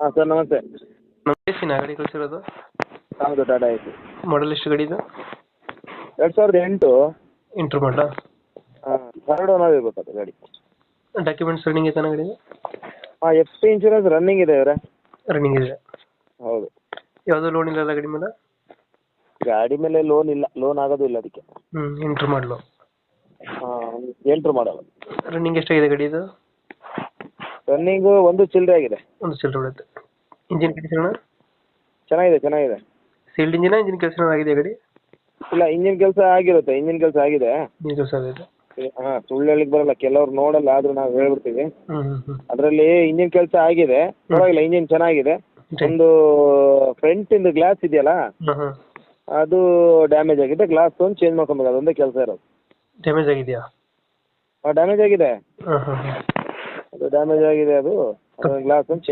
ಹಾಂ ಸರ್ ನಮಸ್ತೆ. ನಮ್ಮ ಎಸಿನ ಗಾಡಿ ಕಳಿಸಿರೋದು? ಹೌದು ಟಾಟಾ ಎ ಸಿ ಮಾಡಲ್ ಎಷ್ಟು ಗಾಡಿ ಇದು? ಎರಡು ಸಾವಿರದ ಎಂಟು. ಇಂಟ್ರ್ ಮಾಡಲ ಹಾಂ ಥರ್ಡ್ ಓನರ್ ಇರ್ಬೇಕು ಅದು ಗಾಡಿ. ಡಾಕ್ಯುಮೆಂಟ್ಸ್ ರನ್ನಿಂಗ್ ಐತಾನ ಗಾಡಿ ಹಾಂ ಎಫ್ ಸಿ ಇನ್ಶೂರೆನ್ಸ್ ರನ್ನಿಂಗ್ ಇದೆ ಇವರೇ. ರನ್ನಿಂಗ್ ಇದೆ. ಹೌದು. ಯಾವುದೋ ಲೋನ್ ಇಲ್ಲ ಗಾಡಿ ಮೇಲೆ? ಗಾಡಿ ಮೇಲೆ ಲೋನ್ ಇಲ್ಲ ಲೋನ್ ಆಗೋದು ಇಲ್ಲ ಅದಕ್ಕೆ. ಹ್ಞೂ ಇಂಟ್ರ್ ಮಾಡಲು. ಹಾಂ ಎಂಟ್ರ್ ಮಾಡಲ್ಲ. ರನ್ನಿಂಗ್ ಎಷ್ಟಾಗಿದೆ ಗಾಡಿ ಇದು? ರನ್ನಿಂಗು ಒಂದು ಚಿಲ್ಲರೆ ಆಗಿದೆ. ಒಂದು ಸಿಲ್ರ್ ಹೊಡೆಯುತ್ತೆ. ಇಂಜಿನ್ ಕೆಲಸನ ಚೆನ್ನಾಗಿದೆ ಚೆನ್ನಾಗಿದೆ. ಸೀಲ್ಡ್ ಇಂಜಿನ ಇಂಜಿನ್ ಕೆಲಸ ಆಗಿದೆ ಗಾಡಿ ಇಲ್ಲ ಇಂಜಿನ್ ಕೆಲಸ ಆಗಿರುತ್ತೆ ಇಂಜಿನ್ ಕೆಲಸ ಆಗಿದೆ. ಇಂಜಿನ್ ಕೆಲಸ ಆಗಿದೆ. ಹಾಂ ಸುಳ್ಳು ಹೇಳಿಕ್ ಬರಲ್ಲ ಕೆಲವ್ರು ನೋಡಲ್ಲ ಆದ್ರೂ ನಾವು ಹೇಳ್ಬಿಡ್ತೀವಿ. ಹ್ಞೂ ಹ್ಞೂ ಹ್ಞೂ ಅದರಲ್ಲಿ ಇಂಜಿನ್ ಕೆಲಸ ಆಗಿದೆ ಪರವಾಗಿಲ್ಲ ಇಂಜಿನ್ ಚೆನ್ನಾಗಿದೆ. ಒಂದು ಫ್ರಂಟ್ ಇಂದ ಗ್ಲಾಸ್ ಇದೆಯಲ್ಲ ಹಾಂ ಹಾಂ ಅದು ಡ್ಯಾಮೇಜ್ ಆಗಿದೆ ಗ್ಲಾಸ್ ಒಂದು ಚೇಂಜ್ ಮಾಡ್ಕೊಬೇಕು ಅದೊಂದೇ ಕೆಲಸ ಇರೋದು. ಡ್ಯಾಮೇಜ್ ಆಗಿದೆಯಾ? ಡ್ಯಾಮೇಜ್ ಆಗಿದೆ. ಹಾಂ ಹಾಂ ಹಾಂ ಅದು ಡ್ಯಾಮೇಜ್ ಆಗಿದೆ ಅದು. ಗ್ಲಾಸ್ ಒಂದು ಚೇಂಜ್